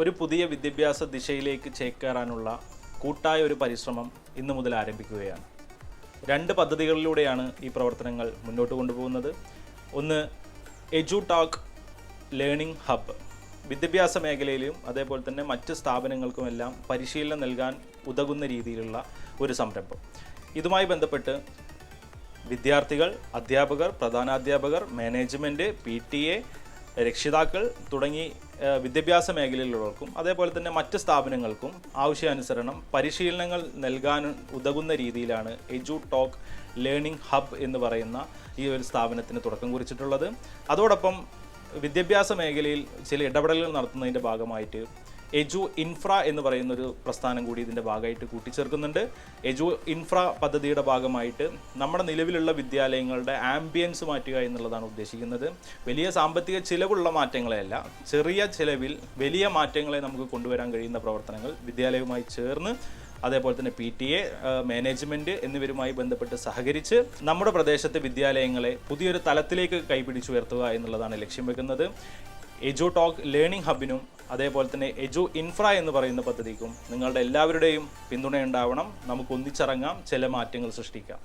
ഒരു പുതിയ വിദ്യാഭ്യാസ ദിശയിലേക്ക് ചേക്കേറാനുള്ള കൂട്ടായ ഒരു പരിശ്രമം ഇന്നു മുതൽ ആരംഭിക്കുകയാണ്. രണ്ട് പദ്ധതികളിലൂടെയാണ് ഈ പ്രവർത്തനങ്ങൾ മുന്നോട്ട് കൊണ്ടുപോകുന്നത്. ഒന്ന് എജു ടോക്ക് ലേണിംഗ് ഹബ്ബ് വിദ്യാഭ്യാസ മേഖലയിലും അതേപോലെ തന്നെ മറ്റ് സ്ഥാപനങ്ങൾക്കുമെല്ലാം പരിശീലനം നൽകാൻ ഉതകുന്ന രീതിയിലുള്ള ഒരു സംരംഭം. ഇതുമായി ബന്ധപ്പെട്ട് വിദ്യാർത്ഥികൾ അധ്യാപകർ പ്രധാനാധ്യാപകർ മാനേജ്മെന്റ് പി ടി എ രക്ഷിതാക്കൾ തുടങ്ങി വിദ്യാഭ്യാസ മേഖലയിലുള്ളവർക്കും അതേപോലെ തന്നെ മറ്റ് സ്ഥാപനങ്ങൾക്കും ആവശ്യാനുസരണം പരിശീലനങ്ങൾ നൽകാൻ ഉതകുന്ന രീതിയിലാണ് എജു ടോക്ക് ലേണിംഗ് ഹബ് എന്ന് പറയുന്ന ഈ ഒരു സ്ഥാപനത്തിന് തുടക്കം കുറിച്ചിട്ടുള്ളത്. അതോടൊപ്പം വിദ്യാഭ്യാസ മേഖലയിൽ ചില ഇടപെടലുകൾ നടത്തുന്നതിന്റെ ഭാഗമായിട്ട് എജു ഇൻഫ്ര എന്ന് പറയുന്ന ഒരു പ്രസ്ഥാനം കൂടി ഇതിന്റെ ഭാഗമായിട്ട് കൂട്ടിച്ചേർക്കുന്നുണ്ട്. എജു ഇൻഫ്ര പദ്ധതിയുടെ ഭാഗമായിട്ട് നമ്മുടെ നിലവിലുള്ള വിദ്യാലയങ്ങളുടെ ആംബിയൻസ് മാറ്റുക എന്നുള്ളതാണ് ഉദ്ദേശിക്കുന്നത്. വലിയ സാമ്പത്തിക ചിലവുള്ള മാറ്റങ്ങളെയല്ല ചെറിയ ചിലവിൽ വലിയ മാറ്റങ്ങളെ നമുക്ക് കൊണ്ടുവരാൻ കഴിയുന്ന പ്രവർത്തനങ്ങൾ വിദ്യാലയവുമായി ചേർന്ന് അതേപോലെ തന്നെ പി ടി എ മാനേജ്മെന്റ് എന്നിവരുമായി ബന്ധപ്പെട്ട് സഹകരിച്ച് നമ്മുടെ പ്രദേശത്തെ വിദ്യാലയങ്ങളെ പുതിയൊരു തലത്തിലേക്ക് കൈപിടിച്ചുയർത്തുക എന്നുള്ളതാണ് ലക്ഷ്യം വെക്കുന്നത്. എജു ടോക്ക് ലേണിംഗ് ഹബിനും അതേപോലെ തന്നെ എജു ഇൻഫ്ര എന്ന് പറയുന്ന പദ്ധതിക്കും നിങ്ങളുടെ എല്ലാവരുടെയും പിന്തുണയുണ്ടാവണം. നമുക്ക് ഒന്നിച്ചിറങ്ങാം. ചില മാറ്റങ്ങൾ സൃഷ്ടിക്കാം.